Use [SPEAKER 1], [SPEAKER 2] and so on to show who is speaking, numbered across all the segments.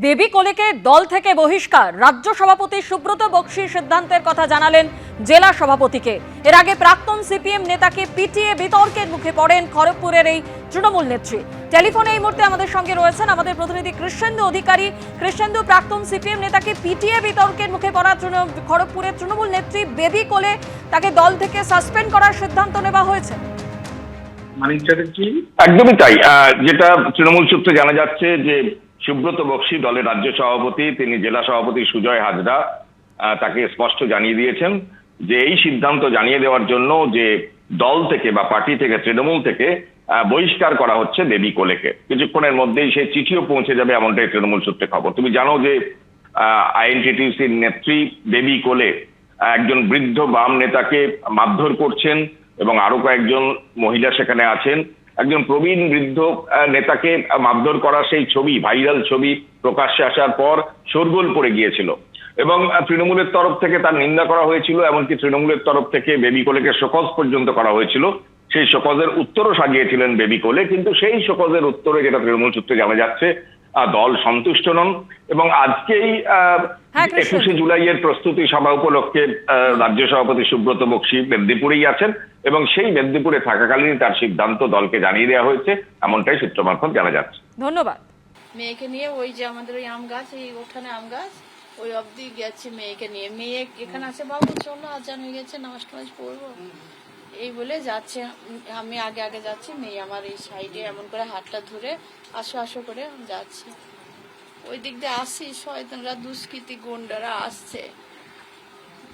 [SPEAKER 1] দেবী কোলেকে দল থেকে বহিষ্কার। রাজ্য সভাপতি সুব্রত বক্সির সিদ্ধান্তের কথা জানালেন জেলা সভাপতিকে। এর আগে প্রাক্তন সিপিএম নেতাকে পিটিএ বিতর্কের মুখে পড়েন খড়গপুরের এই তৃণমূল নেত্রী। টেলিফোনে এই মুহূর্তে আমাদের সঙ্গে রয়েছেন আমাদের প্রতিনিধি কৃষ্ণেন্দু অধিকারী। কৃষ্ণেন্দু প্রাক্তন সিপিএম নেতাকে পিটিএ বিতর্কের মুখে পড়া তৃণ- খড়গপুরের তৃণমূল নেত্রী বেবি কোলে তাকে দল থেকে সাসপেন্ড করার সিদ্ধান্ত নেওয়া হয়েছে।
[SPEAKER 2] মানিক চ্যাটার্জি?
[SPEAKER 3] একদমই তাই। যেটা তৃণমূল সূত্রে জানা যাচ্ছে যে সুব্রত বক্সি দলের রাজ্য সভাপতি, তিনি জেলা সভাপতি সুজয় হাজরা তাকে স্পষ্ট জানিয়ে দিয়েছেন যে এই সিদ্ধান্ত জানিয়ে দেওয়ার জন্য যে দল থেকে বা পার্টি থেকে, তৃণমূল থেকে বহিষ্কার করা হচ্ছে দেবী কোলেকে। কিছুক্ষণের মধ্যেই সে চিঠিও পৌঁছে যাবে এমনটাই তৃণমূল সূত্রে খবর। তুমি জানো যে আইএনটিটিউসির নেত্রী দেবী কোলে একজন বৃদ্ধ বাম নেতাকে মারধর করছেন এবং আরও কয়েকজন মহিলা সেখানে আছেন। একজন প্রবীণ বৃদ্ধ নেতাকে মারধর করা সেই ছবি, ভাইরাল ছবি প্রকাশ্যে আসার পর শোরগোল পড়ে গিয়েছিল। এবং তৃণমূলের তরফ থেকে তার নিন্দা করা হয়েছিল, এমনকি তৃণমূলের তরফ থেকে বেবি কোলেকে শোকজ পর্যন্ত করা হয়েছিল। সেই শোকজের উত্তরও সাজিয়েছিলেন বেবি কোলে, কিন্তু সেই শোকজের উত্তরে যেটা তৃণমূল সূত্রে জানা যাচ্ছে দল সন্তুষ্ট নন এবং আজকেই আহ,
[SPEAKER 1] হ্যাঁ।
[SPEAKER 3] একুশে জুলাইয়ের প্রস্তুতি সভা উপলক্ষে আহ, রাজ্য সভাপতি সুব্রত বক্সি মেদিনীপুরেই আছেন এবং সেই মেদিনীপুরে থাকাকালীন তার সিদ্ধান্ত দলকে জানিয়ে দেওয়া হয়েছে। এমনটাই সূত্র মারফত জানা যাচ্ছে।
[SPEAKER 1] ধন্যবাদ।
[SPEAKER 4] মেয়েকে নিয়ে ওই যে আমাদের ওই আম গাছ এই ওখানে আম গাছ ওই অবধি গেছে মেয়েকে নিয়ে। মেয়ে এখানে আছে বাবু চলো আজান হয়ে গেছে নামাজ টামাজ পড়ব। এই বলে যাচ্ছে, আমি আগে আগে যাচ্ছি, মেয়ে আমার এই সাইডে এমন করে হাতটা ধরে আসো আসো করে যাচ্ছে। ওই দিক দিয়ে আসি, শয়তানরা দুষ্কৃতি গুন্ডারা আসছে,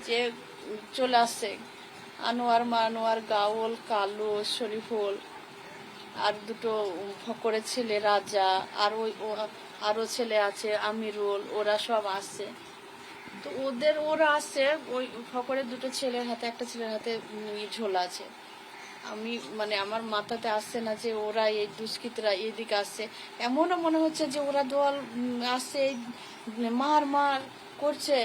[SPEAKER 4] যে চলে আসছে। আনোয়ার মানোয়ার, গাওল, কালো, শরীফুল, আর দুটো ফকরের ছেলে রাজা, আর ওই, ও- আরও ছেলে আছে, আমিরুল, ওরা সব আসছে। তো ওদের, ওরা আসছে ওই ফকরের দুটো ছেলের হাতে, একটা ছেলের হাতে ঝোলা আছে। আমি মানে আমার মাথাতে আসছে না যে ওরা এই দুষ্কৃতরা এদিকে আসছে এমনও মনে হচ্ছে যে ওরা দল আসছে এই মার মার করছে।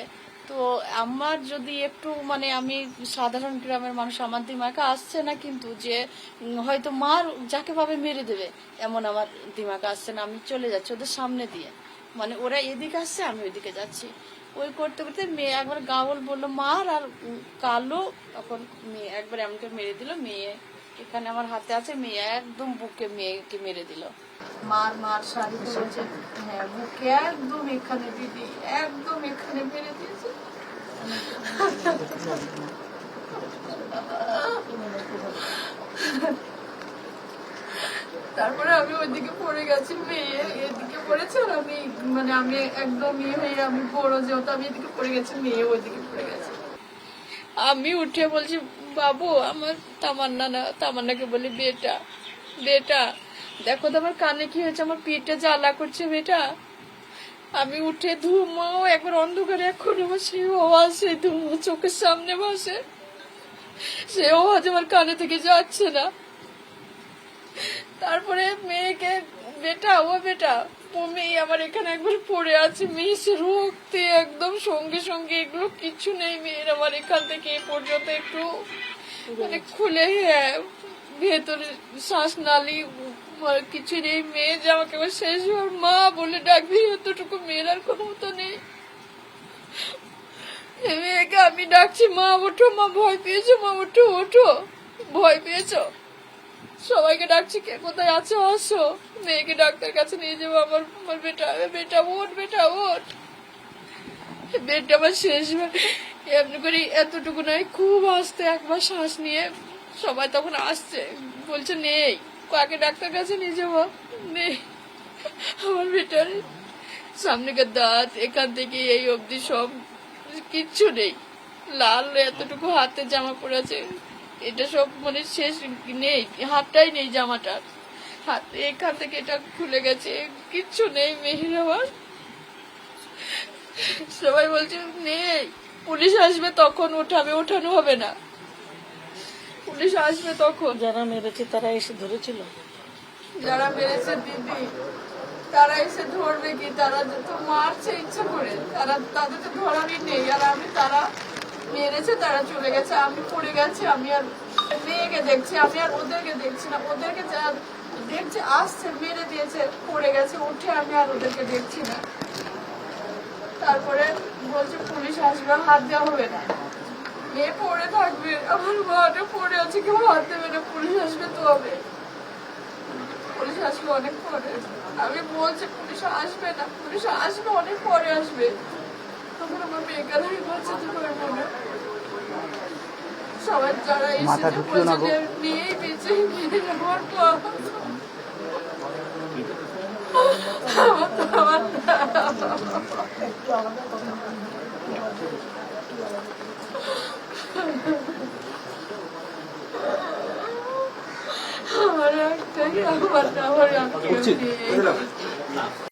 [SPEAKER 4] তো আমার যদি একটু মানে আমি সাধারণ গ্রামের মানুষ, আমার দিমাগে আসছে না কিন্তু যে হয়তো মার যাকে ভাবে মেরে দেবে, এমন আমার দিমাগে আসছে না। আমি চলে যাচ্ছি ওদের সামনে দিয়ে। মানে ওরা এদিকে আসছে, আমি ওইদিকে যাচ্ছি। ওই করতে করতে মেয়ে একবার গাওল বলল মার আর কালো। তখন মেয়ে একবার এমন করে মেরে দিল মেয়ে এখানে আমার হাতে আছে মেয়ে একদম বুকে মেয়েকে মেরে দিল। মার মার শাড়ি হ্যাঁ বুকে একদম এখানে দিদি একদম এখানে মেরে দিয়েছে। তারপরে আমি ওইদিকে পড়ে গেছি, মেয়ে এদিকে পড়েছে আর আমি মানে আমি একদম ইয়ে হয়ে আমি বড় যেহেতু আমি এদিকে পড়ে গেছি, মেয়ে ওইদিকে পড়ে গেছে। আমি উঠে বলছি, বাবু, আমার তামান্না না, তামান্নাকে বলি, বেটা বেটা, দেখো তো আমার কানে কি হয়েছে, আমার পেটে জ্বালা করছে, বেটা। আমি উঠে ধুমাও একবার অন্ধকারে এখন আমার সেই আওয়াজ সেই ধুমো, চোখের সামনে বসে। সে আওয়াজ আমার কানে থেকে যাচ্ছে না। তারপরে মেয়েকে বেটা ও বেটা ও মেয়ে আমার এখানে একবার পড়ে আছে মেয়ে সে রক্তে একদম সঙ্গে সঙ্গে এগুলো কিছু নেই মেয়ের আমার এখান থেকে এ পর্যন্ত একটু মানে খুলে হ্যাঁ, ভেতরে শ্বাসনালী মানে কিছু নেই মেয়ে যে আমাকে শেষ মা বলে ডাকবি এতটুকু মেয়ের আর কোনো মতো নেই। মেয়েকে আমি ডাকছি মা ওঠো মা ভয় পেয়েছ মা ওঠো ওঠো ভয় পেয়েছ। সবাইকে ডাকছি, কে কোথায় আছো? আসো। মেয়েকে ডাক্তার কাছে নিয়ে যাব, আমার আমার বেটা বেটা ওঠ বেটা ওঠ। বেডটা আমার শেষ এমনি করে এতটুকু নয়, খুব আসতে একবার শ্বাস নিয়ে সবাই তখন আসছে। বলছে, নেই, কাকে ডাক্তার কাছে নিয়ে যাব? নেই আমার বেটার সামনেকার দাঁত, এখান থেকে এই অবধি সব কিচ্ছু নেই। লাল এতটুকু হাতে জামা পড়েছে এটা সব মানে শেষ নেই হাতটাই নেই জামাটার হাত এখান থেকে এটা খুলে গেছে কিচ্ছু নেই মেহির আমার সবাই বলছে নেই পুলিশ আসবে তখন ওঠাবে ওঠানো হবে না। পুলিশ আসবে তখন।
[SPEAKER 5] যারা মেরেছে তারা এসে ধরেছিল?
[SPEAKER 4] যারা মেরেছে দিদি তারা এসে ধরবে কি? তারা তো মারছে ইচ্ছা করে। তারা তাদের তো ধরারই নেই আর আমি তারা মেরেছে, তারা চলে গেছে, আমি পড়ে গেছি, আমি আর মেয়েকে দেখছি, আমি আর ওদেরকে দেখছি না। ওদেরকে যা দেখছি, আসছে, মেরে দিয়েছে, পড়ে গেছে, উঠে আমি আর ওদেরকে দেখছি না। তারপরে বলছে, পুলিশ আসবে, হাত দেওয়া হবে না। মেয়ে পড়ে থাকবে, আমার মাটা পড়ে আছে, কেউ হাত দেবে না, পুলিশ আসবে তো হবে। পুলিশ আসবে অনেক পরে। আমি বলছি, পুলিশ আসবে না, পুলিশ আসবে, অনেক পরে আসবে। বাঁচাতে পারব না। সবাই যারা এসেছে বলছে বেঁচে মেয়ে আমার পর। আমার একটাই আমার আমার একটাই মেয়ে।